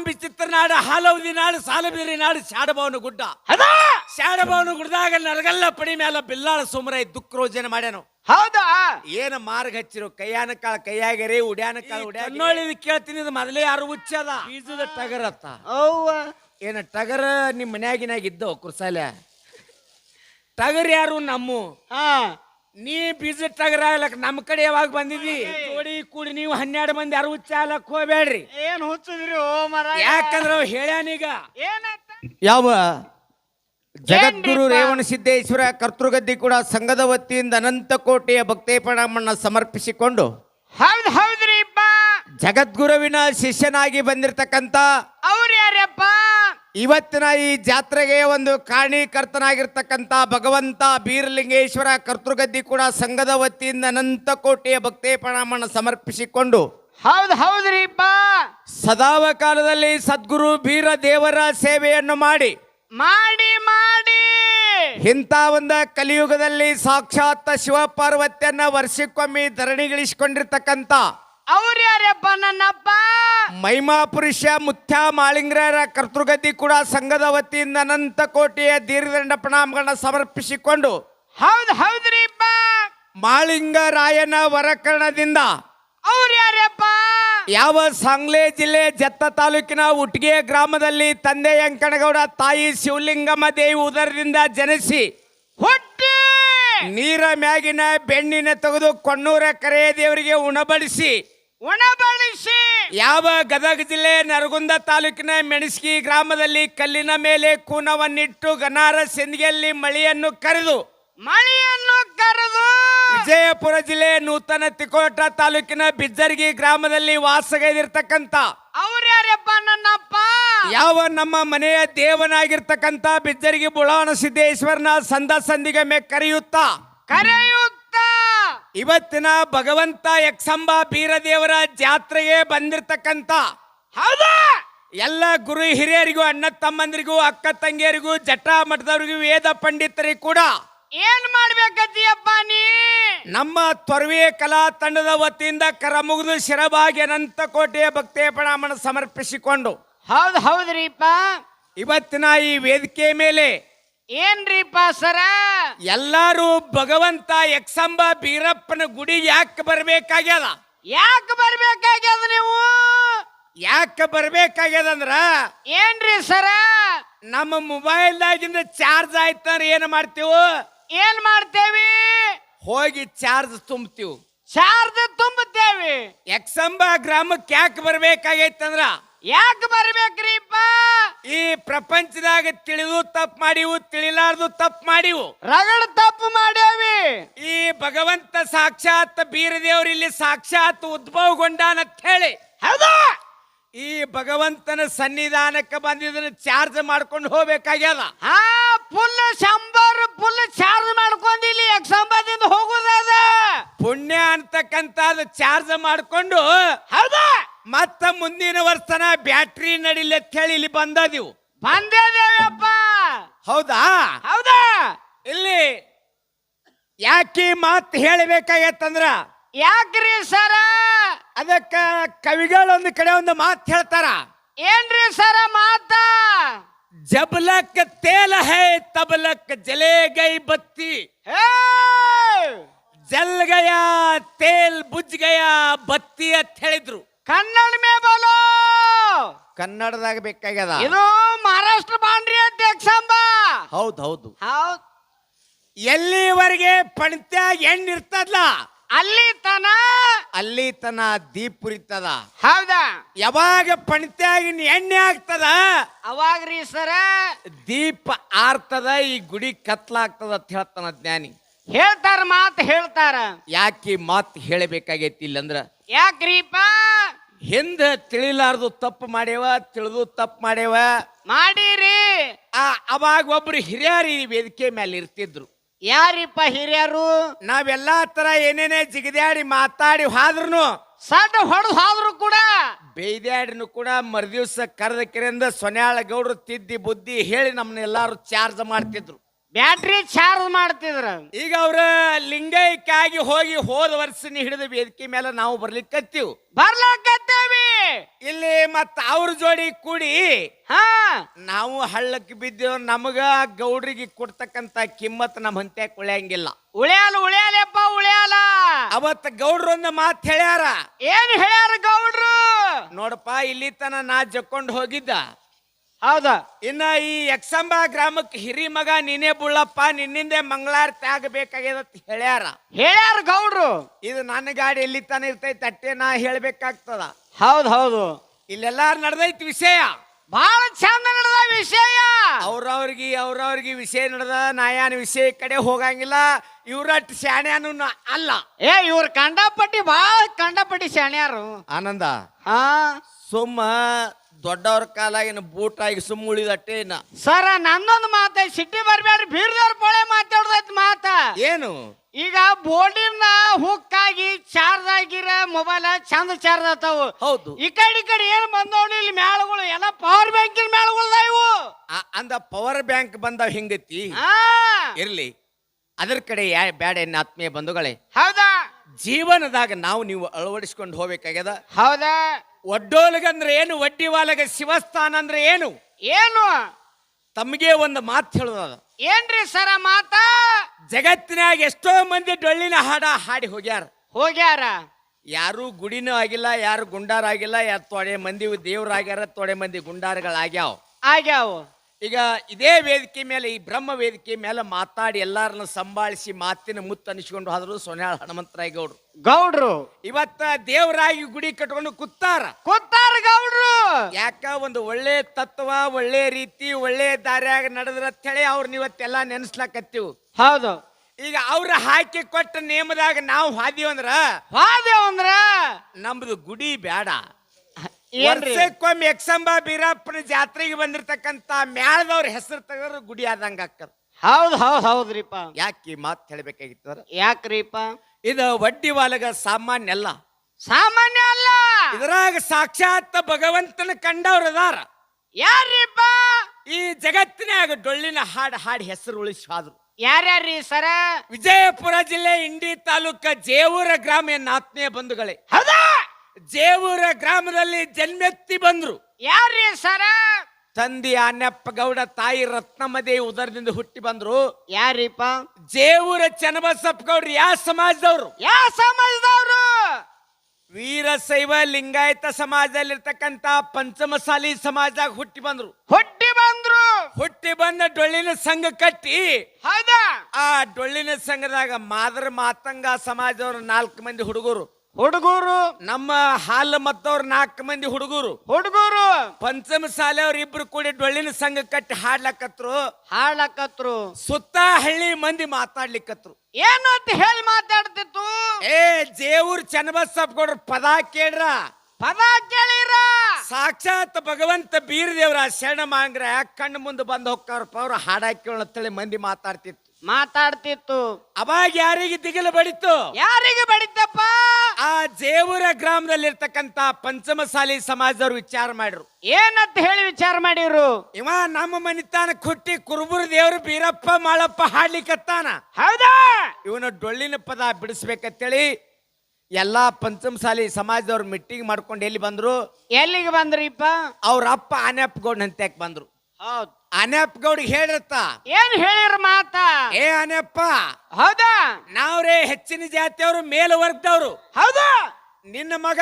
ಅಂಬಿ ಚಿತ್ರನಾಡ ಹಾಲೌದಿ ನಾಡು ಸಾಲಬೇರಿ ನಾಡು ಶಾಡಭವನ ಗುಡ್ಡ. ಅದ ಶಾಡಭವನ ಗುಡ್ಡದಾಗ ನಲಗಲ್ಲ ಪಡಿ ಮ್ಯಾಲ ಬಿಲ್ಲಾಳ ಸುಮರೈ ದುಃಖ ರೋಜನೆ ಮಾಡ್ಯಾನು ಹೌದಾ? ಏನ ಮಾರ್ಗ ಹಚ್ಚಿರು ಕೈಯಾನ ಕಾಳ ಕೈಯಾಗರಿ ಉಡ್ಯಾನ ಕಾಳ ಉಡ್ಯಾನೋಳಿ ಕೇಳ್ತೀನಿ ಇದು ಮೊದಲೇ ಯಾರು ಹುಚ್ಚದ ಬೀಜದ ಟಗರತ್ತ ಅವ್ವ. ಏನ ಟಗರ ನಿಮ್ಮ ಮನ್ಯಾಗಿನಾಗ ಇದ್ದವು ಕುರ್ಸಾಲೆ ಟಗರ್ ಯಾರು ನಮ್ಮ? ಹಾ. ನೀ ಬೀಜ ತಗರಾಗ್ಲಕ್ ನಮ್ ನಮ್ಮ ಕಡೆ ಯಾವಾಗ ಬಂದಿದ್ವಿ ಜೋಡಿ ಕೂಡಿ ನೀವು ಹನ್ನೆರಡು ಮಂದಿ ಯಾರು ಹುಚ್ಚ ಆಗ್ಲಕ್ ಹೋಗ್ಬೇಡ್ರಿ. ಏನ್ ಹುಚ್ಚಿದ್ರಿ ಓ ಮರ ಯಾಕಂದ್ರ ಅವ್ ಹೇಳ್ಯಾನೀಗ ಏನಾಯ್ತ ಯಾವ ಜಗದ್ಗುರು? ರೇವಣ ಸಿದ್ದೇಶ್ವರ ಕರ್ತೃಗದ್ದಿ ಕೂಡ ಸಂಘದ ವತಿಯಿಂದ ಅನಂತ ಕೋಟೆಯ ಭಕ್ತೇಪಣಮನ್ನ ಪ್ರಣಾಮನ್ನ ಸಮರ್ಪಿಸಿಕೊಂಡು ಹೌದ್ ಹೌದ್ರಿಪ್ಪ. ಜಗದ್ಗುರುವಿನ ಶಿಷ್ಯನಾಗಿ ಬಂದಿರತಕ್ಕಂತ ಅವ್ರ ಯಾರಪ್ಪ ಇವತ್ತಿನ ಈ ಜಾತ್ರೆಗೆ ಒಂದು ಕಾರಣೀಕರ್ತನಾಗಿರ್ತಕ್ಕಂಥ ಭಗವಂತ ಬೀರಲಿಂಗೇಶ್ವರ ಕರ್ತೃಗದ್ದಿ ಕೂಡ ಸಂಘದ ವತಿಯಿಂದ ಅನಂತ ಕೋಟಿಯ ಭಕ್ತಿ ಪ್ರಣಾಮನ ಸಮರ್ಪಿಸಿಕೊಂಡು ಹೌದು ಹೌದ್ರಿಪ್ಪ ಸದಾವ ಕಾಲದಲ್ಲಿ ಸದ್ಗುರು ಬೀರ ದೇವರ ಸೇವೆಯನ್ನು ಮಾಡಿ ಮಾಡಿ ಮಾಡಿ. ಇಂಥ ಒಂದು ಕಲಿಯುಗದಲ್ಲಿ ಸಾಕ್ಷಾತ್ ಶಿವಪಾರ್ವತಿಯನ್ನ ವರ್ಷಕ್ಕೊಮ್ಮೆ ಧರಣಿಗಿಳಿಸಿಕೊಂಡಿರ್ತಕ್ಕಂಥ ಅವ್ರ ಯಾರಪ್ಪ ನನ್ನಪ್ಪ? ಮಹಿಮಾ ಪುರುಷ ಮುತ್ಯ ಮಾಳಿಂಗ್ರರ ಕರ್ತೃಗತಿ ಕೂಡ ಸಂಘದ ವತಿಯಿಂದ ಅನಂತ ಕೋಟಿಯ ದೀರ್ಘದಂಡ ಪ್ರಣಾಮಗಳನ್ನ ಸಮರ್ಪಿಸಿಕೊಂಡು ಹೌದು ಹೌದ್ರಿಪ್ಪ ಮಾಳಿಂಗರಾಯನ ವರಕರಣದಿಂದ ಅವ್ರ ಯಾರಪ್ಪ ಯಾವ ಸಾಂಗ್ಲೆ ಜಿಲ್ಲೆ ಜತ್ತ ತಾಲೂಕಿನ ಉಟ್ಗೆ ಗ್ರಾಮದಲ್ಲಿ ತಂದೆ ಯಂಕಣಗೌಡ ತಾಯಿ ಶಿವಲಿಂಗಮ್ಮ ದೇವಿ ಉದರದಿಂದ ಜನಿಸಿ ಹುಟ್ಟಿ! ನೀರ ಮ್ಯಾಗಿನ ಬೆಣ್ಣಿನ ತೆಗೆದು ಕೊಣ್ಣೂರ ಕರೆಯ ದೇವರಿಗೆ ಉಣಬಡಿಸಿ ಉಣಬಳಿಸಿ ಯಾವ ಗದಗ ಜಿಲ್ಲೆ ನರಗುಂದ ತಾಲೂಕಿನ ಮೆಣಸ್ಕಿ ಗ್ರಾಮದಲ್ಲಿ ಕಲ್ಲಿನ ಮೇಲೆ ಕೂನವನ್ನಿಟ್ಟು ಗನಾರ ಸೆಂದಿಗೆಯಲ್ಲಿ ಮಳೆಯನ್ನು ಕರೆದು ಮಳೆಯನ್ನು ಕರೆದು ವಿಜಯಪುರ ಜಿಲ್ಲೆ ನೂತನ ತಿಕೋಟ ತಾಲೂಕಿನ ಬಿಜ್ಜರ್ಗಿ ಗ್ರಾಮದಲ್ಲಿ ವಾಸಗೈದಿರ್ತಕ್ಕಂತ ಅವ್ರ್ಯಾರಪ್ಪ ನನ್ನಪ್ಪ? ಯಾವ ನಮ್ಮ ಮನೆಯ ದೇವನಾಗಿರ್ತಕ್ಕಂತ ಬಿಜ್ಜರ್ಗಿ ಬುಳಾಣ ಸಿದ್ದೇಶ್ವರನ ಸಂದ ಸಂದಿಗೊಮ್ಮೆ ಕರೆಯುತ್ತಾ? ಕರೆಯುತ್ತ. ಇವತ್ತಿನ ಭಗವಂತ ಯಕ್ಷಂಬ ಬೀರದೇವರ ಜಾತ್ರೆಗೆ ಬಂದಿರತಕ್ಕಂತ ಹೌದಾ! ಎಲ್ಲ ಗುರು ಹಿರಿಯರಿಗೂ ಅಣ್ಣ ತಮ್ಮಂದಿರಿಗೂ ಅಕ್ಕ ತಂಗಿಯರಿಗೂ ಜಟಾ ಮಠದವರಿಗೂ ವೇದ ಪಂಡಿತರಿಗೂ ಕೂಡ ಏನ್ ಮಾಡ್ಬೇಕಪ್ಪ ನೀ? ನಮ್ಮ ತೊರವೆ ಕಲಾ ತಂಡದ ವತಿಯಿಂದ ಕರ ಮುಗಿದು ಶಿರಬಾಗಿ ಅನಂತ ಕೋಟೆಯ ಭಕ್ತಿಯ ಪ್ರಣಾಮನ ಸಮರ್ಪಿಸಿಕೊಂಡು ಹೌದ್ ಹೌದ್ರಿಪ್ಪ. ಇವತ್ತಿನ ಈ ವೇದಿಕೆ ಮೇಲೆ ಏನ್ರಿಪ್ಪ ಸರ ಎಲ್ಲಾರು ಭಗವಂತ ಯಕ್ಷಂಬ ಬೀರಪ್ಪನ ಗುಡಿ ಯಾಕೆ ಬರ್ಬೇಕಾಗ್ಯದ? ಯಾಕೆ ಬರ್ಬೇಕಾಗ್ಯದ ನೀವು? ಯಾಕೆ ಬರ್ಬೇಕಾಗ್ಯದಂದ್ರ ಏನ್ರಿ ಸರ? ನಮ್ಮ ಮೊಬೈಲ್ದಾಗಿಂದ ಚಾರ್ಜ್ ಆಯ್ತಂದ್ರೆ ಏನು ಮಾಡ್ತೀವಿ? ಏನ್ ಮಾಡ್ತೇವಿ? ಹೋಗಿ ಚಾರ್ಜ್ ತುಂಬ್ತೀವಿ. ಚಾರ್ಜ್ ತುಂಬುತ್ತೇವಿ ಯಕ್ಷಂಬ ಗ್ರಾಮಕ್ಕೆ ಯಾಕೆ ಬರ್ಬೇಕಾಗೈತಂದ್ರ? ಯಾಕೆ ಬರ್ಬೇಕ್ರಿಪ್ಪ ಈ ಪ್ರಪಂಚದಾಗ ತಿಳಿದು ತಪ್ಪು ಮಾಡಿವು ತಿಳಿಲಾರ್ದು ತಪ್ಪು ಮಾಡಿವು. ರಗಳ ತಪ್ಪು ಮಾಡೇವಿ ಈ ಭಗವಂತ ಸಾಕ್ಷಾತ್ ಬೀರದೇವ್ರು ಇಲ್ಲಿ ಸಾಕ್ಷಾತ್ ಉದ್ಭವಗೊಂಡಾನಂತ ಹೇಳಿ. ಹೌದಾ. ಈ ಭಗವಂತನ ಸನ್ನಿಧಾನಕ್ಕೆ ಬಂದಿದ್ದನ್ನ ಚಾರ್ಜ್ ಮಾಡ್ಕೊಂಡು ಹೋಗ್ಬೇಕಾಗ್ಯದ. ಹಾ ಫುಲ್ ಶಂಬರ್ ಫುಲ್ ಚಾರ್ಜ್ ಮಾಡ್ಕೊಂಡಿಲ್ಲಿ ಸಂಬಂಧದಿಂದ ಹೋಗುದದ. ಪುಣ್ಯ ಅಂತಕ್ಕಂಥದ್ದು ಚಾರ್ಜ್ ಮಾಡ್ಕೊಂಡು ಹೌದಾ. ಮತ್ತ ಮುಂದಿನ ವರ್ಷನ ಬ್ಯಾಟ್ರಿ ನಡಿಲಿ ಅಂತ ಹೇಳಿ ಇಲ್ಲಿ ಬಂದದಿವು ಬಂದೇದೇವಪ್ಪ ಹೌದಾ? ಹೌದಾ. ಇಲ್ಲಿ ಯಾಕೆ ಮಾತು ಹೇಳಬೇಕಾಗತ್ತಂದ್ರ? ಯಾಕ್ರಿ ಸರ? ಅದಕ್ಕ ಕವಿಗಳು ಒಂದು ಕಡೆ ಒಂದು ಮಾತು ಹೇಳ್ತಾರ. ಏನ್ರಿ ಸರ ಮಾತ? ಜಬಲಕ್ ತೇಲ ಹೈ ತಬಲಕ್ ಜಲೆ ಗೈ ಬತ್ತಿ. ಹೇ! ಜಲ್ ಗಯಾ ತೇಲ್ ಬುಜ್ ಗಯಾ ಬತ್ತಿ ಅಂತ ಹೇಳಿದ್ರು. ಕನ್ನಡ ಮೇ ಬೋಲೋ! ಕನ್ನಡದಾಗ ಬೇಕಾಗ್ಯದ. ಇದು ಮಹಾರಾಷ್ಟ್ರ ಬಾಂಡ್ರಿ ಅಂತ ಎಕ್ಸಾಂಬ ಹೌದು ಹೌದು. ಹೌದ್. ಎಲ್ಲಿವರೆಗೆ ಪಣಿತ್ಯಾಗ ಎಣ್ಣೆ ಇರ್ತದಲ್ಲ ಅಲ್ಲಿ ತನ ಅಲ್ಲಿ ತನ ದೀಪ ಉರಿತದ ಹೌದಾ? ಯಾವಾಗ ಪಣಿತ್ಯಾಗಿನ ಎಣ್ಣೆ ಆಗ್ತದ? ಅವಾಗ್ರಿ ಸರ. ದೀಪ ಆರ್ತದ ಈ ಗುಡಿ ಕತ್ಲಾಗ್ತದ ಅಂತ ಹೇಳ್ತಾನ ಜ್ಞಾನಿ. ಹೇಳ್ತಾರ ಮಾತು ಹೇಳ್ತಾರ. ಯಾಕೆ ಮಾತು ಹೇಳಬೇಕಾಗೈತಿ ಇಲ್ಲಂದ್ರ ಯಾಕ್ರಿಪ್ಪ? ಹಿಂದೆ ತಿಳಿಲಾರ್ದು ತಪ್ಪು ಮಾಡ್ಯವ ತಿಳಿದು ತಪ್ಪು ಮಾಡ್ಯವ. ಮಾಡಿರಿ. ಆ ಅವಾಗ ಒಬ್ರು ಹಿರಿಯರು ಈ ವೇದಿಕೆ ಮೇಲೆ ಇರ್ತಿದ್ರು. ಯಾರಿಪ್ಪ ಹಿರಿಯರು? ನಾವೆಲ್ಲಾ ತರ ಏನೇನೇ ಜಿಗದ್ಯಾಡಿ ಮಾತಾಡಿ ಹಾದ್ರುನು ಸಣ್ಣ ಹೊಡೆದು ಹಾದ್ರು ಕೂಡ. ಬೈದ್ಯಾಡಿನ ಕೂಡ ಮರುದಿವ್ಸ ಕರೆದ ಕೆರೆಯಿಂದ ಸೊನ್ಯಾಳ ಗೌಡ್ರು ತಿದ್ದಿ ಬುದ್ಧಿ ಹೇಳಿ ನಮ್ಮನ್ನ ಎಲ್ಲಾರು ಚಾರ್ಜ್ ಮಾಡ್ತಿದ್ರು. ಬ್ಯಾಟ್ರಿ ಚಾರ್ಜ್ ಮಾಡ್ತಿದ್ರ. ಈಗ ಅವ್ರ ಲಿಂಗೈಕ್ಕಾಗಿ ಹೋಗಿ ಹೋದ ವರ್ಷನ ಹಿಡಿದು ವೇದಿಕೆ ಮೇಲೆ ನಾವು ಬರ್ಲಿಕ್ಕತ್ತೀವ್. ಬರ್ಲಾಕತ್ತೇವಿ ಇಲ್ಲಿ ಮತ್ತ ಅವ್ರ ಜೋಡಿ ಕೂಡಿ ಹಾ. ನಾವು ಹಳ್ಳಕ್ಕೆ ಬಿದ್ದೇವ್ ನಮಗ ಗೌಡ್ರಿಗೆ ಕೊಡ್ತಕ್ಕಂತ ಕಿಮ್ಮತ್ ನಮ್ಮ ಹಂತೆ ಉಳಿಯಂಗಿಲ್ಲ. ಉಳಿಯಲ್ಲ ಉಳಿಯಲ್ಲಪ್ಪ ಉಳ್ಯಾಲ. ಅವತ್ತ ಗೌಡ್ರೊಂದು ಮಾತು ಹೇಳ್ಯಾರ. ಏನ್ ಹೇಳ್ಯಾರ ಗೌಡ್ರು? ನೋಡಪ್ಪ ಇಲ್ಲಿ ತನ ನಾ ಜಕ್ಕೊಂಡು ಹೋಗಿದ್ದ. ಹೌದಾ. ಇನ್ನ ಈ ಯಕ್ಷಂಬ ಗ್ರಾಮಕ್ಕೆ ಹಿರಿ ಮಗ ನೀನೇ ಬುಳ್ಳಪ್ಪ ನಿನ್ನಿಂದೆ ಮಂಗಳಾರತಿ ಆಗಬೇಕಾಗ್ಯದ ಅಂತ ಹೇಳ್ಯಾರ. ಹೇಳ್ಯಾರ ಗೌಡ್ರು. ಇದು ನನ್ನ ಗಾಡಿ ಎಲ್ಲಿ ತಾನೆ ಇರ್ತೈತಿ ಅಟ್ಟೆ ನಾ ಹೇಳ್ಬೇಕಾಗ್ತದ. ಹೌದು ಹೌದು. ಇಲ್ಲೆಲ್ಲಾರು ನಡೆದೈತಿ ವಿಷಯ. ಬಹಳ ಚಂದ ನಡೆದ ವಿಷಯ. ಅವ್ರವ್ರಿಗೆ ಅವ್ರವ್ರಿಗೆ ವಿಷಯ ನಡೆದ ನಾಯಾನ ವಿಷಯ ಕಡೆ ಹೋಗಂಗಿಲ್ಲ. ಇವ್ರಟ್ ಶಾಣ್ಯಾನು ನ- ಅಲ್ಲ. ಏ ಇವ್ರ ಕಂಡಪಟ್ಟಿ ಬಹಳ ಕಂಡಪಟ್ಟಿ ಶಾಣ್ಯಾರು. ಆನಂದ. ಹಾ. ಸುಮ್ಮ ದೊಡ್ಡವ್ರ ಕಾಲಾಗಿನ ಬೂಟಾಗಿ ಸುಮ್ಮ ಉಳಿದಟ್ಟೆ ಇನ್ನ. ಸರ ನಂದೊಂದು ಮಾತ ಸಿಟ್ಟಿ ಬರ್ಬೇಡ್ರಿ ಬೀರ್ದವ್ರ ಪೊಳೆ ಮಾತಾಡ್ದೈತ್ ಮಾತ. ಏನು? ಈಗ ಬೋರ್ಡಿನ ಹುಕ್ಕಾಗಿ ಆಗಿ ಚಾರ್ಜ್ ಆಗಿರ ಮೊಬೈಲ್ ಚಂದ ಚಾರ್ಜ್ ಆತಾವು ಹೌದು. ಈ ಕಡೆ ಈ ಕಡೆ ಏನ್ ಬಂದವಳು ಇಲ್ಲಿ ಮೇಳಗಳು ಎಲ್ಲ ಪವರ್ ಬ್ಯಾಂಕಿನ ಮೇಳಗಳು ಇವು ಆ- ಅಂದ ಪವರ್ ಬ್ಯಾಂಕ್ ಬಂದಾವ್ ಹಿಂಗತಿ? ಹಾ. ಇರ್ಲಿ. ಅದ್ರ ಕಡೆ ಯಾ ಬ್ಯಾಡ ಎನ್ನ ಆತ್ಮೀಯ ಬಂಧುಗಳೇ. ಹೌದಾ? ಜೀವನದಾಗ ನಾವು ನೀವು ಅಳವಡಿಸ್ಕೊಂಡು ಹೋಗ್ಬೇಕಾಗ್ಯದ? ಹೌದಾ? ಒಡ್ಡೋಲಗಂದ್ರೆ ಏನು? ಒಡ್ಡಿವಾಲಗ ಶಿವಸ್ಥಾನ ಅಂದ್ರೆ ಏನು? ಏನು? ತಮಗೆ ಒಂದು ಮಾತು ಹೇಳೋದ. ಏನ್ರಿ ಸರ ಮಾತ? ಜಗತ್ತಿನಾಗ ಎಷ್ಟೋ ಮಂದಿ ಡೊಳ್ಳಿನ ಹಾಡ ಹಾಡಿ ಹೋಗ್ಯಾರ. ಹೋಗ್ಯಾರ? ಯಾರು ಗುಡಿನೂ ಆಗಿಲ್ಲ ಯಾರು ಗುಂಡಾರ ಆಗಿಲ್ಲ ಯಾರು ತೊಡೆ ಮಂದಿ ದೇವ್ರಾಗ್ಯಾರ ತೊಡೆ ಮಂದಿ ಗುಂಡಾರಗಳಾಗ್ಯಾವ. ಆಗ್ಯಾವು. ಈಗ ಇದೇ ವೇದಿಕೆ ಮೇಲೆ ಈ ಬ್ರಹ್ಮ ವೇದಿಕೆ ಮೇಲೆ ಮಾತಾಡಿ ಎಲ್ಲಾರನ್ನ ಸಂಭಾಳಿಸಿ ಮಾತಿನ ಮುತ್ತು ಅನಿಸ್ಕೊಂಡು ಹೋದ್ರು ಸೊನ್ಯಾಳ ಹನುಮಂತರಾಯ ಗೌಡ್ರು. ಗೌಡ್ರು ಇವತ್ತ ದೇವರಾಗಿ ಗುಡಿ ಕಟ್ಕೊಂಡು ಕೂತಾರ. ಕೂತಾರ ಗೌಡ್ರು. ಯಾಕ ಒಂದು ಒಳ್ಳೆ ತತ್ವ ಒಳ್ಳೆ ರೀತಿ ಒಳ್ಳೆ ದಾರಿಯಾಗ ನಡೆದ್ರ ಹೇಳಿ ಅವ್ರನ್ನ ಇವತ್ತೆಲ್ಲ ನೆನೆಸ್ಲಾಕತ್ತೀವಿ. ಹೌದು. ಈಗ ಅವ್ರ ಹಾಕಿ ಕೊಟ್ಟ ನೇಮದಾಗ ನಾವು ಹಾದಿವಂದ್ರ ಹಾದೇವಂದ್ರ? ನಮ್ದು ಗುಡಿ ಬೇಡ ಏನ್ರಿ? ವರ್ಷಕ್ಕೊಮ್ಮೆ ಎಕ್ಸಂಬ ಬೀರಪ್ಪನ ಜಾತ್ರೆಗೆ ಬಂದಿರತಕ್ಕಂತ ಮ್ಯಾಳದವ್ರ ಹೆಸರು ತೆಗೆದ್ರೆ ಗುಡಿ ಆದಂಗ ಆಗ್ತದ ಹೌದ್ ಹೌದ್ ಹೌದ್ರಿಪ್ಪ. ಯಾಕೆ ಈ ಮಾತು ಹೇಳ್ಬೇಕಾಗಿತ್ತು ಯಾಕ್ರಿಪ್ಪ? ಇದು ವಡ್ಡಿ ವಾಲಗ ಸಾಮಾನ್ಯ ಅಲ್ಲ. ಸಾಮಾನ್ಯ ಅಲ್ಲ. ಇದ್ರಾಗ ಸಾಕ್ಷಾತ್ ಭಗವಂತನ ಕಂಡವ್ರ ಅದಾರ. ಯಾರ್ರಿಪ್ಪ? ಈ ಜಗತ್ತಿನಾಗ ಡೊಳ್ಳಿನ ಹಾಡು ಹಾಡಿ ಹೆಸರು ಉಳಿಸಾದ್ರು ಯಾರ್ಯಾರ್ರಿ ಸರ? ವಿಜಯಪುರ ಜಿಲ್ಲೆ ಇಂಡಿ ತಾಲೂಕ ಜೇವೂರ ಗ್ರಾಮ ಎನ್ನ ಆತ್ಮೀಯ ಬಂಧುಗಳೇ. ಹೌದಾ? ಜೇವೂರ ಗ್ರಾಮದಲ್ಲಿ ಜನ್ಮೆತ್ತಿ ಬಂದ್ರು. ಯಾರ್ರಿ ಸರ? ತಂದಿ ಆನ್ಯಪ್ಪ ಗೌಡ ತಾಯಿ ರತ್ನಮದೇವಿ ಉದರದಿಂದ ಹುಟ್ಟಿ ಬಂದ್ರು. ಯಾರಿಪ್ಪ? ಜೇವೂರ ಚನ್ನಬಸಪ್ಪ ಗೌಡ್ರು ಯಾವ ಸಮಾಜದವ್ರು? ಯಾವ ಸಮಾಜದವ್ರು? ವೀರಶೈವ ಲಿಂಗಾಯತ ಸಮಾಜದಲ್ಲಿರ್ತಕ್ಕಂತ ಪಂಚಮಸಾಲಿ ಸಮಾಜದಾಗ ಹುಟ್ಟಿ ಬಂದ್ರು. ಹುಟ್ಟಿ ಬಂದ್ರು. ಹುಟ್ಟಿ ಬಂದ ಡೊಳ್ಳಿನ ಸಂಘ ಕಟ್ಟಿ. ಹೌದಾ? ಆ ಡೊಳ್ಳಿನ ಸಂಘದಾಗ ಮಾದರ ಮಾತಂಗ ಸಮಾಜದವ್ರ ನಾಲ್ಕು ಮಂದಿ ಹುಡುಗರು. ಹುಡುಗರು. ನಮ್ಮ ಹಾಲು ಮತ್ತವ್ರ ನಾಲ್ಕು ಮಂದಿ ಹುಡುಗರು. ಹುಡುಗರು. ಪಂಚಮ ಶಾಲೆಯವ್ರು ಇಬ್ರು ಕೂಡಿ ಡೊಳ್ಳಿನ ಸಂಘ ಕಟ್ಟಿ ಹಾಡ್ಲಕತ್ರು. ಹಾಡ್ಲಕತ್ರು. ಸುತ್ತ ಹಳ್ಳಿ ಮಂದಿ ಮಾತಾಡ್ಲಿಕ್ಕತ್ರು ಏನು ಅಂತ ಹೇಳಿ ಮಾತಾಡ್ತಿತ್ತು? ಏ ಜೇವೂರ್ ಚನ್ನಬಸಪ್ಪ ಕೊಡ್ರ ಪದ ಕೇಳ್ರ. ಪದ ಕೇಳಿರ. ಸಾಕ್ಷಾತ್ ಭಗವಂತ ಬೀರದೇವ್ರ ಶರಣ ಮಾಂಗ್ರ ಕಣ್ಣು ಮುಂದೆ ಬಂದು ಹೋಗ್ತಾರಪ್ಪ ಅವ್ರು ಹಾಡಾಕಿ ಕೇಳತ್ತೇಳಿ ಮಂದಿ ಮಾತಾಡ್ತಿತ್ತು. ಮಾತಾಡ್ತಿತ್ತು. ಅವಾಗ ಯಾರಿಗೆ ದಿಗಿಲು ಬಡಿತು ಯಾರಿಗೆ ಬಡಿತಪ್ಪ ಆ ಜೇವೂರ ಗ್ರಾಮದಲ್ಲಿರ್ತಕ್ಕಂತ ಪಂಚಮಸಾಲಿ ಸಮಾಜದವ್ರು ವಿಚಾರ ಮಾಡಿದ್ರು. ಏನಂತ ಹೇಳಿ ವಿಚಾರ ಮಾಡಿದ್ರು? ಇವ ನಮ್ಮ ಮನಿತಾನ ಹುಟ್ಟಿ ಕುರುಬುರ ದೇವ್ರು ಬೀರಪ್ಪ ಮಾಳಪ್ಪ ಹಾಡ್ಲಿಕ್ಕತ್ತಾನ ಹೌದಾ? ಇವನ ಡೊಳ್ಳಿನ ಪದ ಬಿಡಿಸ್ಬೇಕಂತೇಳಿ ಎಲ್ಲಾ ಪಂಚಮಸಾಲಿ ಸಮಾಜದವ್ರು ಮೀಟಿಂಗ್ ಮಾಡ್ಕೊಂಡು ಎಲ್ಲಿ ಬಂದ್ರು? ಎಲ್ಲಿಗೆ ಬಂದ್ರಿಪ್ಪ? ಅವ್ರ ಅಪ್ಪ ಗೌಡ್ ಹಂತ್ಯಾಕ್ ಬಂದ್ರು. ಹೌದ್. ಆನ್ಯಪ್ಪ ಗೌಡಿ ಹೇಳಿರತ್ತ? ಏನ್ ಹೇಳಿರ ಮಾತ? ಏ ಅನೆಪ್ಪ ಹೌದಾ? ನಾವ್ರೇ ಹೆಚ್ಚಿನ ಜಾತಿಯವರು ಮೇಲು ವರ್ಗದವ್ರು ಹೌದಾ? ನಿನ್ನ ಮಗ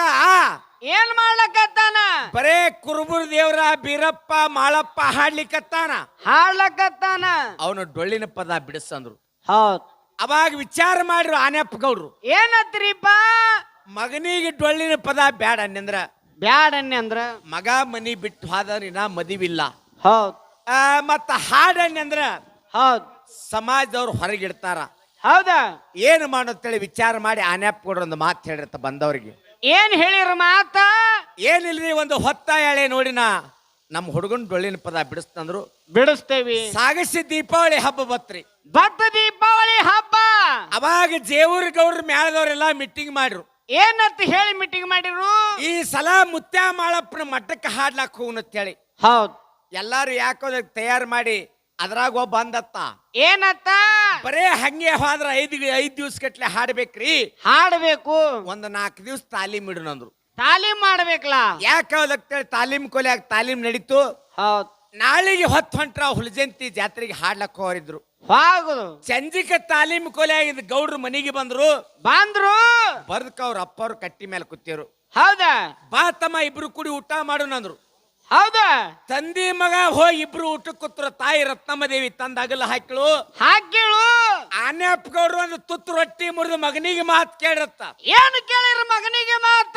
ಏನ್ ಮಾಡ್ಲಕತ್ತಾನ? ಬರೇ ಕುರುಬುರ್ ದೇವ್ರ ಬೀರಪ್ಪ ಮಾಳಪ್ಪ ಹಾಡ್ಲಿಕ್ಕತ್ತಾನ ಹಾಡ್ಲಕತ್ತಾನ? ಅವನು ಡೊಳ್ಳಿನ ಪದ ಬಿಡಿಸಂದ್ರು ಹೌದ್. ಅವಾಗ ವಿಚಾರ ಮಾಡಿರು ಆನೆಪ್ಪ ಗೌಡ್ರು. ಏನತ್ರಿಪ್ಪ? ಮಗನಿಗೆ ಡೊಳ್ಳಿನ ಪದ ಬ್ಯಾಡ ಅನ್ನಂದ್ರ? ಬ್ಯಾಡ ಅಂದ್ರ ಮಗ ಮನಿ ಬಿಟ್ಟು ಹೋದವ್ರಿನ ಮದಿವಿಲ್ಲ. ಹೌದ್. ಮತ್ತ ಹಾಡಣ್ಣಿ ಅಂದ್ರ ಹೌದ್. ಸಮಾಜದವ್ರು ಹೊರಗಿಡ್ತಾರ. ಹೌದಾ? ಏನು ಮಾಡೋತ್ತೇಳಿ ವಿಚಾರ ಮಾಡಿ ಆನ್ಯಪ್ಪ ಕೊಡ್ರ ಒಂದು ಮಾತು ಹೇಳಿರ್ತ ಬಂದವ್ರಿಗೆ. ಏನ್ ಹೇಳಿರ ಮಾತ? ಏನಿಲ್ರಿ ಒಂದು ಹೊತ್ತ ಎಳೆ ನೋಡಿನ ನಮ್ಮ ಹುಡುಗನ ಡೊಳ್ಳಿನ ಪದ ಬಿಡಿಸ್ತಂದ್ರು ಬಿಡಿಸ್ತೇವಿ. ಸಾಗಸಿ ದೀಪಾವಳಿ ಹಬ್ಬ ಬತ್ರಿ. ಬತ್ತ ದೀಪಾವಳಿ ಹಬ್ಬ? ಅವಾಗ ಜೇವೂರ್ ಗೌಡ್ರ ಮೇಳದವ್ರೆಲ್ಲ ಮೀಟಿಂಗ್ ಮಾಡ್ರು. ಏನಂತ ಹೇಳಿ ಮೀಟಿಂಗ್ ಮಾಡಿರು? ಈ ಸಲ ಮುತ್ಯ ಮಾಳಪ್ಪನ ಮಠಕ್ಕೆ ಹಾಡ್ಲಾಕ್ ಅಂತ ಹೇಳಿ ಹೌದ್. ಎಲ್ಲಾರು ಯಾಕೋ ಅದಕ್ಕೆ ತಯಾರು ಮಾಡಿ ಅದ್ರಾಗ ಒಬ್ಬ ಬಂದತ್ತ ಏನತ್ತ? ಬರೇ ಹಂಗೆ ಹೋದ್ರ ಐದ್ ಐದ್ ದಿವ್ಸ ಗಟ್ಲೆ ಹಾಡ್ಬೇಕ್ರಿ. ಹಾಡ್ಬೇಕು. ಒಂದ್ ನಾಲ್ಕು ದಿವ್ಸ ತಾಲೀಮ್ ಇಡನಂದ್ರು ತಾಲೀಮ್ ಮಾಡ್ಬೇಕಲ್ಲ ಯಾಕೆ ಅದಕ್ಕೆ ತಾಲೀಮ್ ಕೊಲೆಯಾಗ ತಾಲೀಮ್ ನಡೀತು? ಹೌದ್. ನಾಳೆಗೆ ಹೊತ್ತು ಹೊಂಟ್ರ ಹುಲಜಂತಿ ಜಾತ್ರೆಗೆ ಹಾಡ್ಲಕ್ ಹೋರಿದ್ರು ಹೋಗುದು. ಚಂಜಿಕ ತಾಲೀಮ್ ಕೊಲೆ ಆಗಿದ್ ಗೌಡ್ರು ಮನೆಗೆ ಬಂದ್ರು. ಬಂದ್ರು. ಬರ್ದಕ್ಕ ಅವ್ರ ಅಪ್ಪ ಅವ್ರು ಕಟ್ಟಿ ಮೇಲೆ ಕೂತಿರು ಹೌದಾ? ಬಾ ತಮ್ಮ ಇಬ್ರು ಕೂಡಿ ಊಟ ಮಾಡೋಣಂದ್ರು. ಹೌದಾ? ತಂದಿ ಮಗ ಹೋಗಿ ಇಬ್ರು ಊಟಕ್ಕೆ ಕೂತ್ರ ತಾಯಿ ರತ್ನಮ್ಮ ದೇವಿ ತಂದ ಅಗಲ ಹಾಕಿಳು. ಹಾಕಿಳು ಆನೆ ಗೌಡ್ರು ಒಂದು ತುತ್ತು ರೊಟ್ಟಿ ಮುರಿದು ಮಗನಿಗೆ ಮಾತು ಕೇಳಿರತ್ತ. ಏನು ಕೇಳಿರ ಮಗನಿಗೆ ಮಾತ?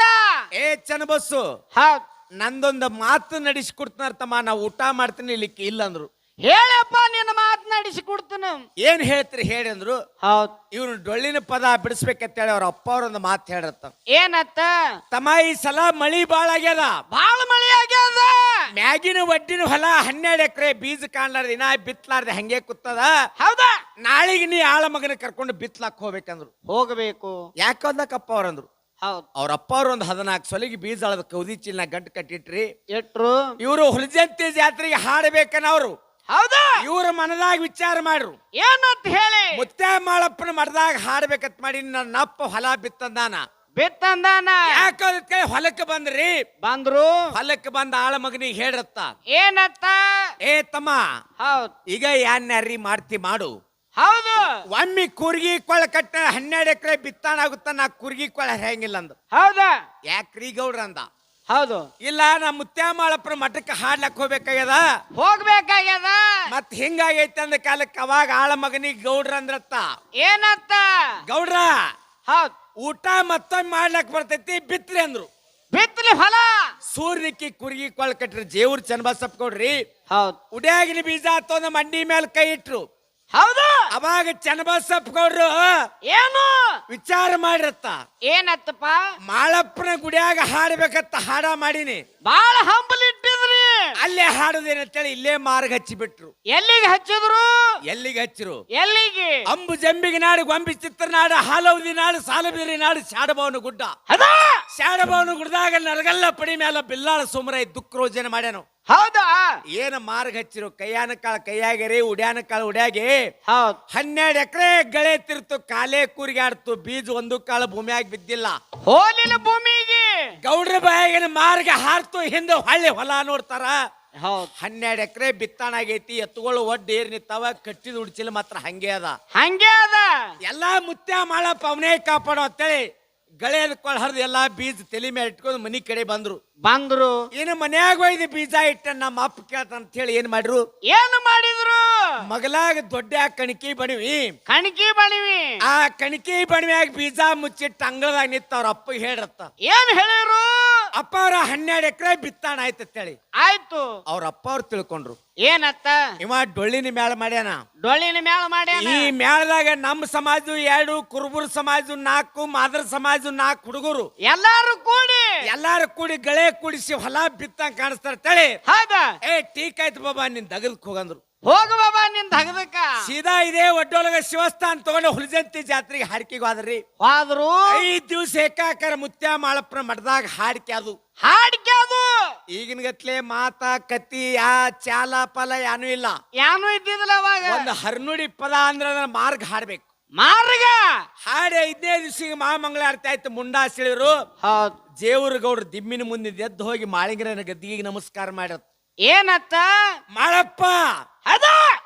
ಏ ಚನ್ನಬಸ್ಸು ಹೌದ್. ನಂದೊಂದು ಮಾತು ನಡೆಸಿ ತಮ್ಮ ನಾ ಊಟ ಮಾಡ್ತೀನಿ ಇಲ್ಲಿ ಇಲ್ಲ ಅಂದ್ರು ಹೇಳಪ್ಪ ನಿನ್ನ ಮಾತನಾಡಿಸಿ ಕೊಡ್ತೀನಿ ಏನ್ ಹೇಳ್ತೀರಿ ಹೇಳಿ ಅಂದ್ರು. ಹೌದ್. ಇವ್ನು ಡೊಳ್ಳಿನ ಪದ ಬಿಡಿಸ್ಬೇಕಂತೇಳಿ ಅವ್ರ ಅಪ್ಪ ಅವ್ರೊಂದು ಮಾತು ಹೇಳತ್ತ ಏನತ್ತ? ತಮ್ಮ ಈ ಸಲ ಮಳಿ ಬಾಳ ಆಗ್ಯದ. ಬಾಳ ಮಳಿ ಮ್ಯಾಗಿನ ಒಡ್ಡಿನ ಹೊಲ ಹನ್ನೆರಡು ಎಕರೆ ಬೀಜ ಕಾಣ್ಲಾರ್ದ ಇನ್ನ ಬಿತ್ತಲಾರ್ದೆ ಹಂಗೆ ಕೂತದ ಹೌದಾ? ನಾಳಿಗೆ ನೀ ಆಳ ಮಗನ ಕರ್ಕೊಂಡು ಬಿತ್ಲಾಕ್ ಹೋಗ್ಬೇಕಂದ್ರು. ಹೋಗಬೇಕು. ಯಾಕೆ ಅಂದಕ್ಕಪ್ಪ ಅವ್ರಂದ್ರು? ಹೌದ್. ಅವ್ರ ಅಪ್ಪ ಅವ್ರ ಒಂದು ಹದಿನಾಲ್ಕು ಸೊಲಿಗೆ ಬೀಜ ಅಳದ ಕೌದಿ ಚೀಲ ಗಂಟು ಕಟ್ಟಿಟ್ರಿ. ಎಟ್ರು ಇವರು ಹುಲಜಂತಿ ಜಾತ್ರೆಗೆ ಹಾಡಬೇಕನ್ನವ್ರು ಹೌದಾ? ಇವ್ರ ಮನದಾಗ ವಿಚಾರ ಮಾಡ್ರು. ಏನಂತ ಹೇಳಿ? ಮುತ್ಯ ಮಾಳಪ್ಪನ ಮಠದಾಗ ಹಾಡ್ಬೇಕಂತ ಮಾಡಿ ನನ್ನ ಅಪ್ಪ ಹೊಲ ಬಿತ್ತಂದಾನ. ಬಿತ್ತಂದಾನ. ಯಾಕೆ ಹೊಲಕ್ಕೆ ಬಂದ್ರಿ? ಬಂದ್ರು. ಹೊಲಕ್ಕೆ ಬಂದ ಆಳ ಮಗನಿಗೆ ಹೇಳತ್ತ ಏನತ್ತ? ಏ ತಮ್ಮ ಹೌದ್. ಈಗ ಯಾನ್ಯಾರಿ ಮಾಡ್ತಿ ಮಾಡು. ಹೌದು. ಒಮ್ಮೆ ಕುರ್ಗಿ ಕೊಳ ಕಟ್ಟ ಹನ್ನೆರಡು ಎಕರೆ ಬಿತ್ತಾಣ ಆಗುತ್ತ ನಾ ಕುರ್ಗಿ ಕೊಳ ಹೆಂಗಿಲ್ಲ ಅಂದ. ಹೌದ. ಯಾಕ್ರಿ ಗೌಡ್ರ ಅಂದ? ಹೌದು. ಇಲ್ಲ ನಮ್ಮ ಮುತ್ಯಾಮಾಳಪ್ಪನ ಮಠಕ್ಕೆ ಹಾಡ್ಲಕ್ ಹೋಗ್ಬೇಕಾಗ್ಯದ? ಹೋಗ್ಬೇಕಾಗ್ಯದ? ಮತ್ ಹಿಂಗಾಗೈತೆ ಅಂದ ಕಾಲಕ್ಕೆ ಅವಾಗ ಆಳ ಮಗನಿಗೆ ಗೌಡ್ರ ಅಂದ್ರತ್ತ. ಏನತ್ತ? ಗೌಡ್ರ ಹೌದ್. ಊಟ ಮತ್ತೊಮ್ಮೆ ಮಾಡ್ಲಕ್ ಬರ್ತೈತಿ ಬಿತ್ರಿ ಅಂದ್ರು. ಬಿತ್ತಲಿ ಹೊಲ! ಸೂರ್ಯಕ್ಕೆ ಕುರ್ಗಿ ಕೊಳ ಕಟ್ರಿ ಜೇವ್ರ ಚನ್ನಬಸಪ್ಪ ಕೊಡ್ರಿ. ಹೌದು. ಉಡ್ಯಾಗಿನ ಬೀಜ ತೊಂದ ಮಂಡಿ ಮೇಲೆ ಕೈ ಇಟ್ರು. ಹೌದು! ಅವಾಗ ಚನ್ನಬಸಪ್ಪ ಗೌಡ್ರು ಏನು? ವಿಚಾರ ಮಾಡಿರತ್ತ. ಏನತ್ತಪ್ಪ? ಮಾಳಪ್ಪನ ಗುಡಿಯಾಗ ಹಾಡ್ಬೇಕತ್ತ ಹಾಡ ಮಾಡೀನಿ. ಬಾಳ ಹಂಬಲ್ ಅಲ್ಲೇ ಹಾಡುದೇನಂತೇಳಿ ಇಲ್ಲೇ ಮಾರ್ಗ ಹಚ್ಚಿ ಬಿಟ್ರು ಎಲ್ಲಿಗೆ ಹಚ್ಚಿದ್ರು? ಎಲ್ಲಿಗೆ ಹಚ್ಚಿರು? ಎಲ್ಲಿಗೆ? ಅಂಬು ಜಂಬಿಗೆ ನಾಡು ಗೊಂಬಿ ಚಿತ್ರನಾಡು ಹಾಲೌದಿ ನಾಡು ಸಾಲಬೇರಿ ನಾಡು ಶಾಡಭವನ ಗುಡ್ಡ. ಅದ ಶಾಡಭವನ ಗುಡ್ಡದಾಗ ನಲಗಲ್ಲ ಪಡಿ ಮೇಲೆ ಬಿಲ್ಲಾಳ ಸುಮರೈ ದುಃಖ ರೋಜನೆ ಮಾಡ್ಯಾನು. ಹೌದಾ? ಏನ ಮಾರ್ಗ ಹಚ್ಚಿರು? ಕೈಯಾನ ಕಾಳ ಕೈಯಾಗಿರಿ ಉಡ್ಯಾನ ಕಾಳ ಉಡ್ಯಾಗೆ. ಹೌದ್. ಹನ್ನೆರಡು ಎಕರೆ ಗಳೆ ತಿರ್ತು ಕಾಲೇ ಕೂರಿಗಾಡ್ತು ಬೀಜ ಒಂದು ಕಾಳ ಭೂಮಿಯಾಗಿ ಬಿದ್ದಿಲ್ಲ. ಹೋಲಿಲ್ಲ ಭೂಮಿಗೆ ಗೌಡ್ರ ಬಾಯಿನ ಮಾರ್ಗ ಹಾರ್ತು ಹಿಂದೆ ಹೊಳ್ಳಿ ಹೊಲ ನೋಡ್ತಾರ ಹೌದ್. ಹನ್ನೆರಡು ಎಕರೆ ಬಿತ್ತಾಣ ಆಗೈತಿ ಎತ್ತುಗಳು ಒಡ್ಡ ಏರ್ ನಿಂತಾವ ಕಟ್ಟಿದ ಉಡ್ಚಿಲ್ ಮಾತ್ರ ಹಂಗೆ ಅದ. ಹಂಗೆ ಅದ. ಎಲ್ಲಾ ಮುತ್ಯ ಮಾಳ ಪವನೇ ಕಾಪಾಡೋ ಅಂತೇಳಿ ಕೊಳ ಹರಿದು ಎಲ್ಲಾ ಬೀಜ ತಲೆ ಮೇಲೆ ಇಟ್ಕೊಂಡು ಮನಿ ಕಡೆ ಬಂದ್ರು. ಬಂದ್ರು. ಏನು ಮನ್ಯಾಗ ಒಯ್ದು ಬೀಜ ಇಟ್ಟ ನಮ್ಮ ಅಪ್ಪ ಕೇಳ್ತ ಅಂತ ಹೇಳಿ ಏನ್ ಮಾಡ್ರು? ಏನು ಮಾಡಿದ್ರು? ಮಗಲಾಗ ದೊಡ್ಡ ಕಣಕಿ ಬಣಿವಿ. ಕಣಕಿ ಬಣಿವಿ. ಆ ಕಣಕಿ ಬಣಿವ್ಯಾಗ ಬೀಜ ಮುಚ್ಚಿಟ್ಟ ಅಂಗಳದಾಗ ನಿತ್ತ ಅವ್ರ ಅಪ್ಪ ಹೇಳಿರತ್ತ. ಏನ್ ಹೇಳಿರು ಅಪ್ಪ ಅವ್ರ ಹನ್ನೆರಡು ಎಕರೆ ಬಿತ್ತಾಣ ಆಯ್ತು ಅಂತೇಳಿ. ಆಯ್ತು. ಅವ್ರ ಅಪ್ಪ ಅವ್ರು ತಿಳ್ಕೊಂಡ್ರು. ಏನತ್ತ? ಇವ ಡೊಳ್ಳಿನ ಮೇಳ ಮಾಡ್ಯಾನ. ಡೊಳ್ಳಿನ ಮೇಳ ಮಾಡ್ಯಾನ? ಈ ಮೇಳದಾಗ ನಮ್ಮ ಸಮಾಜ ಎರಡು ಕುರುಬುರ್ ಸಮಾಜ ನಾಲ್ಕು ಮಾದರ ಸಮಾಜ ನಾಲ್ಕು ಹುಡುಗರು. ಎಲ್ಲಾರು ಕೂಡಿ. ಎಲ್ಲಾರು ಕೂಡಿ ಗಳೆ ಕೂಡಿಸಿ ಹೊಲ ಬಿತ್ತಂಗ್ ಕಾಣಿಸ್ತಾರ ತಳಿ ಹೌದಾ? ಏ ಟೀಕ್ ಆಯ್ತು ಬಾಬಾ ನಿನ್ ದಗಲ್ಕ್ ಹೋಗಂದ್ರು. ಹೋಗ ಬಾಬಾ ನಿಂದ ತಗದಕ್ಕ ಸೀದಾ ಇದೇ ಒಡ್ಡೊಳಗ ಶಿವಸ್ಥಾನ ತಗೊಂಡು ಹುಲಿಜಂತಿ ಜಾತ್ರೆಗೆ ಹಾಡಿಕೆಗೆ ಹೋದ್ರಿ. ಹೋದ್ರು. ಐದ್ ದಿವ್ಸ ಏಕಾಕರ ಮುತ್ಯ ಮಾಳಪ್ಪನ ಮಠದಾಗ ಹಾಡಿಕೆ ಅದು. ಹಾಡಿಕೆ ಅದು. ಈಗಿನ ಗತ್ಲೆ ಮಾತಾ ಕತಿ ಯಾ ಚಾಲ ಪಲ ಯಾನು ಇಲ್ಲ. ಯಾನು ಇದ್ದಿದ್ದಿಲ್ಲ ಅವಾಗ. ಒಂದು ಹರ್ನುಡಿ ಪದ ಅಂದ್ರೆ ಅದನ್ನ ಮಾರ್ಗ ಹಾಡ್ಬೇಕು. ಮಾರ್ಗ? ಹಾಡಿ ಐದನೇ ಮಹಾಮಂಗಳ ಮಹಾಮಂಗಳಾರತಿ ಆಯ್ತು ಮುಂಡಾ ಸಿಳಿದ್ರು ಜೇವರ ಗೌಡ್ರ ಗೌಡ್ರು ದಿಮ್ಮಿನ ಮುಂದೆ ಎದ್ದು ಹೋಗಿ ಮಾಳಿಂಗರನ ಗದ್ದಿಗೆ ನಮಸ್ಕಾರ ಮಾಡತ್ ಏನತ್ತ? ಮಾಳಪ್ಪ! ಅದ!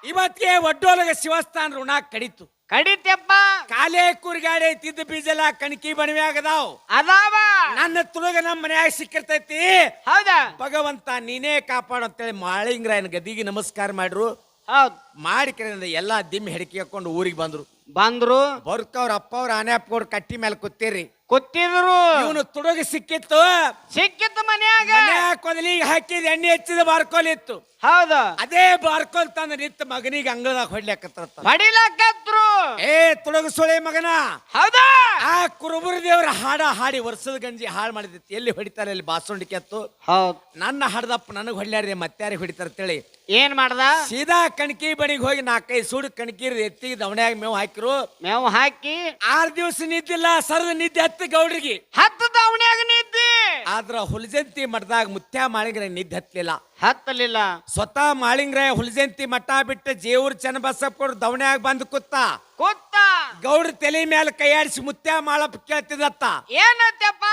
ಇವತ್ತಿಗೆ ಒಡ್ಡೋಲಗ ಶಿವಸ್ಥಾನ ಋಣ ಕಡಿತು. ಕಡಿತಪ್ಪ! ಕಾಲೇ ಕುರ್ಗಾಡೆ ತಿದ್ದ ಬೀಜಲ ಕಣಕಿ ಬಣವ್ಯಾಗದಾವ್ ಅದಾವ! ನನ್ನ ತುಳುಗ ನಮ್ಮ ಮನ್ಯಾಗ ಸಿಕ್ಕಿರ್ತೈತಿ. ಹೌದಾ? ಭಗವಂತ ನೀನೇ ಕಾಪಾಡು ಅಂತೇಳಿ ಮಾಳಿಂಗ್ರಾಯನ ಗದಿಗೆ ನಮಸ್ಕಾರ ಮಾಡ್ರು. ಹೌದ್. ಮಾಡಿ ಕರೆಯಿಂದ ಎಲ್ಲಾ ದಿಮ್ಮಿ ಹೆಡಕಿ ಹಾಕೊಂಡು ಊರಿಗೆ ಬಂದ್ರು. ಬಂದ್ರು? ಬರ್ಕ ಅವ್ರ ಅಪ್ಪ ಅವ್ರ ಆನೆ ಅಪ್ಪ ಕಟ್ಟಿ ಮೇಲೆ ಕೂತೀರಿ. ಕೂತಿದ್ರು ಇವನು ತುಡುಗ ಸಿಕ್ಕಿತ್ತು. ಸಿಕ್ಕಿತ್ತು ಮನ್ಯಾಗ. ಮನ್ಯಾಗ ಕೊದಲಿಗೆ ಹಾಕಿದ ಎಣ್ಣೆ ಹೆಚ್ಚಿದ ಬಾರ್ಕೋಲ್ ಇತ್ತು. ಹೌದು. ಅದೇ ಬಾರ್ಕೋಲ್ ತಂದ ನಿಂತ ಮಗನಿಗೆ ಅಂಗಳದಾಗ ಹೊಡ್ಲಿಕತ್ತ ಹೊಡಿಲಕತ್ರು. ಏ ತುಡುಗ ಸುಳೆ ಮಗನ. ಹೌದಾ? ಆ ಕುರುಬುರ ದೇವರ ಹಾಡ ಹಾಡಿ ವರ್ಷದ ಗಂಜಿ ಹಾಳು ಮಾಡಿದಿತ್ತು ಎಲ್ಲಿ ಹೊಡಿತಾರೆ ಅಲ್ಲಿ ಬಾಸುಂಡಿ ಕೆತ್ತು. ಹೌದ್. ನನ್ನ ಹಾಡ್ದಪ್ಪ ನನಗೆ ಹೊಡ್ಲಾರ್ದೆ ಮತ್ತಾರಿಗೆ ಹೊಡಿತಾರ ಅಂತೇಳಿ. ಏನ್ ಮಾಡ್ದ? ಸೀದಾ ಕಣಕಿ ಬಣಿಗೆ ಹೋಗಿ ನಾಲ್ಕೈದು ಸೂಡು ಕಣಕಿ ಎತ್ತಿ ದವಣ್ಯಾಗ ಮೇವು ಹಾಕಿರು. ಮೇವು ಹಾಕಿ. ಆರ್ ದಿವಸ ನಿದ್ದಿಲ್ಲ ಸರದ ನಿದ್ದೆ ಹತ್ತು ಗೌಡ್ರಿಗೆ. ಹತ್ತು ದಾವಣಿಯಾಗ ನಿದ್ದಿ? ಆದ್ರ ಹುಲಜಂತಿ ಮಠದಾಗ ಮುತ್ಯ ಮಾಳಿಂಗ್ರೆ ನಿದ್ದೆ ಹತ್ತಲಿಲ್ಲ. ಹತ್ತಲಿಲ್ಲ. ಸ್ವತಃ ಮಾಳಿಂಗ್ರೆ ಹುಲಜಂತಿ ಮಠ ಬಿಟ್ಟು ಜೇವ್ರ ಚನ್ನಬಸಪ್ಪ ದವಣ್ಯಾಗ ಬಂದು ಕೂತ. ಕೂತ. ಗೌಡ್ರ ತಲೆ ಮೇಲೆ ಕೈಯಾಡಿಸಿ ಮುತ್ಯ ಮಾಳಪ್ಪ ಕೇಳ್ತಿದತ್ತ ಏನತ್ತಪ್ಪ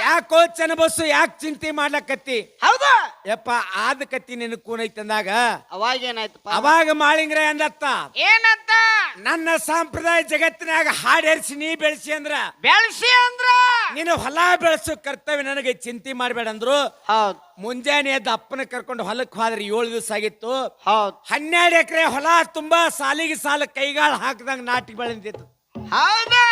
ಯಾಕೋ ಚನ್ನಬಸ್ಸು ಯಾಕೆ ಚಿಂತೆ ಮಾಡ್ಲಕತ್ತಿ? ಹೌದು. ಯಪ್ಪ ಆದ ಕತ್ತಿ ನಿನ್ ಕೂನೈತಂದಾಗ? ಅವಾಗ ಏನಾಯ್ತಪ್ಪ ಅವಾಗ ಮಾಳಿಂಗ್ರೆ ಅಂದತ್ತ. ಏನಂತ ನನ್ನ ಸಂಪ್ರದಾಯ ಜಗತ್ತಿನಾಗ ಹಾಡೇರಿಸಿ ನೀ ಬೆಳೆಸಿ ಅಂದ್ರ ಬೆಳ್ಸಿ ಅಂದ್ರ? ನೀನು ಹೊಲ ಬೆಳೆಸು ಕರ್ತವ್ಯ ನನಗೆ ಚಿಂತೆ ಮಾಡಬೇಡ ಅಂದ್ರು. ಹೌದ್. ಮುಂಜಾನೆ ಎದ್ದು ಅಪ್ಪನ ಕರ್ಕೊಂಡು ಹೊಲಕ್ಕೆ ಹೋದ್ರೆ ಏಳು ದಿವಸ ಆಗಿತ್ತು. ಹೌದ್. ಹನ್ನೆರಡು ಎಕರೆ ಹೊಲ ತುಂಬಾ ಸಾಲಿಗೆ ಸಾಲ ಕೈಗಾಳ ಹಾಕ್ದಂಗ ನಾಟಿ ಬೆಳೆದಿತ್ತು. ಹೌದಾ?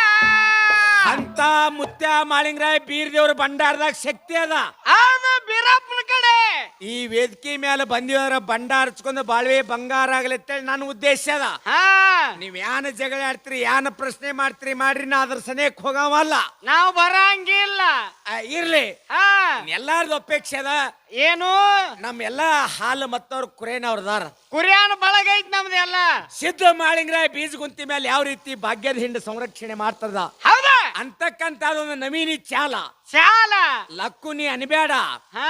ಅಂತ ಮುತ್ಯ ಮಾಳಿಂಗ್ರಾಯ ಬೀರ್ ದೇವ್ರ ಭಂಡಾರದಾಗ ಶಕ್ತಿ ಅದ. ಹೌದು ಬೀರಪ್ಪನ ಕಡೆ. ಈ ವೇದಿಕೆ ಮೇಲೆ ಬಂದಿವರ ಭಂಡಾರ ಹಚ್ಕೊಂಡು ಬಾಳ್ವೆ ಬಂಗಾರ ಆಗಲಿ ಅಂತೇಳಿ ನನ್ನ ಉದ್ದೇಶ ಅದ. ಹಾ. ನೀವ್ ಯಾನ ಜಗಳ ಆಡ್ತೀರಿ ಯಾನ ಪ್ರಶ್ನೆ ಮಾಡ್ತೀರಿ ಮಾಡ್ರಿ ನಾ ಅದ್ರ ಸನೇಕ್ ಹೋಗವಲ್ಲ. ನಾವು ಬರಂಗಿಲ್ಲ. ಆ, ಇರ್ಲಿ. ಹಾ. ಎಲ್ಲಾರ್ದು ಅಪೇಕ್ಷೆ ಅದ. ಏನು? ನಮ್ ಎಲ್ಲಾ ಹಾಲು ಮತ್ತವ್ರ ಕುರಿಯನ್ ಕುರಿಯಾನ ಬಳಗ ಕುರಿಯನ್ ನಮ್ದು ಎಲ್ಲ. ಸಿದ್ಧ ಮಾಳಿಂಗ್ರಾಯ್ ಬೀಜ ಗುಂತಿ ಮೇಲೆ ಯಾವ ರೀತಿ ಭಾಗ್ಯದ ಹಿಂಡ ಸಂರಕ್ಷಣೆ ಮಾಡ್ತದ ಹೌದಾ? ಅಂತಕ್ಕಂತ ಒಂದು ನವೀನಿ ಚಾಲ. ಚಾಲ. ಲಕ್ಕು ನೀ ಅನ್ಬೇಡ ಹಾ.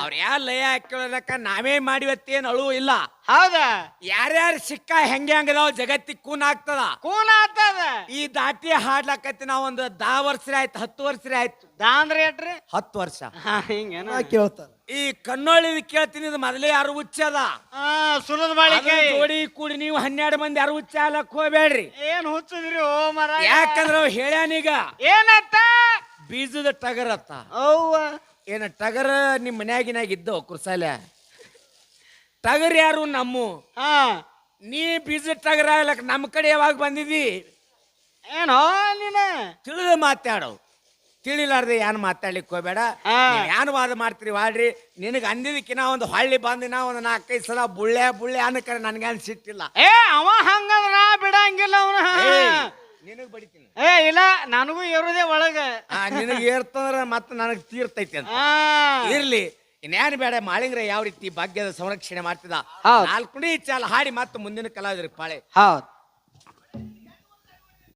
ಅವ್ರ ಯಾರ ಲಯ ಹಾಕೊಳ್ಳಕ ನಾವೇ ಮಾಡಿವತ್ತೇನ್ ಅಳು ಇಲ್ಲ. ಹೌದಾ? ಯಾರ್ಯಾರ ಸಿಕ್ಕ ಹೆಂಗೆ ಹಂಗದಾವ್ ಜಗತ್ತಿಗೆ ಕೂನ್ ಆಗ್ತದ? ಕೂನ ಆಗ್ತದ? ಈ ದಾಟಿ ಹಾಡ್ಲಕತ್ತಿ ನಾವ್ ಒಂದು ದಾ ವರ್ಷ ಆಯ್ತು ಹತ್ತು ವರ್ಷ ಆಯ್ತು. ದಾ ಏಟ್ರಿ ಹತ್ತು ವರ್ಷ. ಹಿಂಗೇನ? ಕೇಳ್ತಾರ ಈ ಕಣ್ಣೊಳ್ಳಿ ಕೇಳ್ತೀನಿ ಇದು ಮೊದಲೇ ಯಾರು ಹುಚ್ಚದ ಹಾ ಸುಲದ ಬಾಳಿಕೆ. ಜೋಡಿ ಕೂಡಿ ನೀವು ಹನ್ನೆರಡು ಮಂದಿ ಯಾರು ಹುಚ್ಚ ಹಾಲಕ್ ಹೋಗ್ಬೇಡ್ರಿ. ಏನ್ ಹುಚ್ಚಿದ್ರಿ ಓ ಮರ ಯಾಕಂದ್ರ ಅವ್ ಹೇಳ್ಯಾನೀಗ ಏನತ್ತ? ಬೀಜದ ಟಗರ್ ಅತ್ತ. ಅವ್ವ. ಏನ ಟಗರ್ ನಿಮ್ ಮನ್ಯಾಗಿನಾಗ ಇದ್ದವು ಕುರ್ಸಾಲ? ಟಗರ್ ಯಾರು ನಮ್ಮ? ಹಾ. ನೀ ಬೀಜದ ಟಗರ್ ಆಗ್ಲಕ್ ನಮ್ಮ ಕಡೆ ಯಾವಾಗ ಬಂದಿದಿ? ಏನೋ ನೀನ? ತಿಳಿದ ಮಾತಾಡೋ. ತಿಳಿಲಾರ್ದೆ ಏನ್ ಮಾತಾಡ್ಲಿಕ್ಕೆ ಹೋಗ್ಬೇಡ. ಏನ್ ವಾದ ಮಾಡ್ತೀರಿ ವಾಡ್ರಿ? ನಿನಗೆ ಅಂದಿದ್ದಕ್ಕಿನ ಒಂದು ಹಳ್ಳಿ ಬಂದಿನ ಒಂದು ನಾಲ್ಕೈದು ಸಲ ಬುಳ್ಳೆ ಬುಳ್ಳೆ ಅನ್ನಕರೆ ನನ್ಗೇನ್ ಸಿಟ್ಟಿಲ್ಲ. ಏ ಅವ ಹಂಗಂದ್ರ ಬಿಡಂಗಿಲ್ಲ ಅವನ. ನಿನಗ್ ಬಡಿತೀನಿ. ಏ ಇಲ್ಲ ನನಗೂ ಇರೋದೇ ಒಳಗ. ನಿನಗ್ ಏರ್ತಂದ್ರ ಮತ್ತೆ ನನಗೆ ತೀರ್ತೈತಿ ಅಂತ. ಇರ್ಲಿ ಇನ್ನೇನು ಬೇಡ ಮಾಳಿಂಗ್ರ ಯಾವ ರೀತಿ ಭಾಗ್ಯದ ಸಂರಕ್ಷಣೆ ಮಾಡ್ತಿದ್ದ. ನಾಲ್ಕು ಚಾಲ ಹಾಡಿ ಮತ್ತೆ ಮುಂದಿನ ಕಲಾವಿದ್ರಿ ಪಾಳೆ. ಹೌದ್.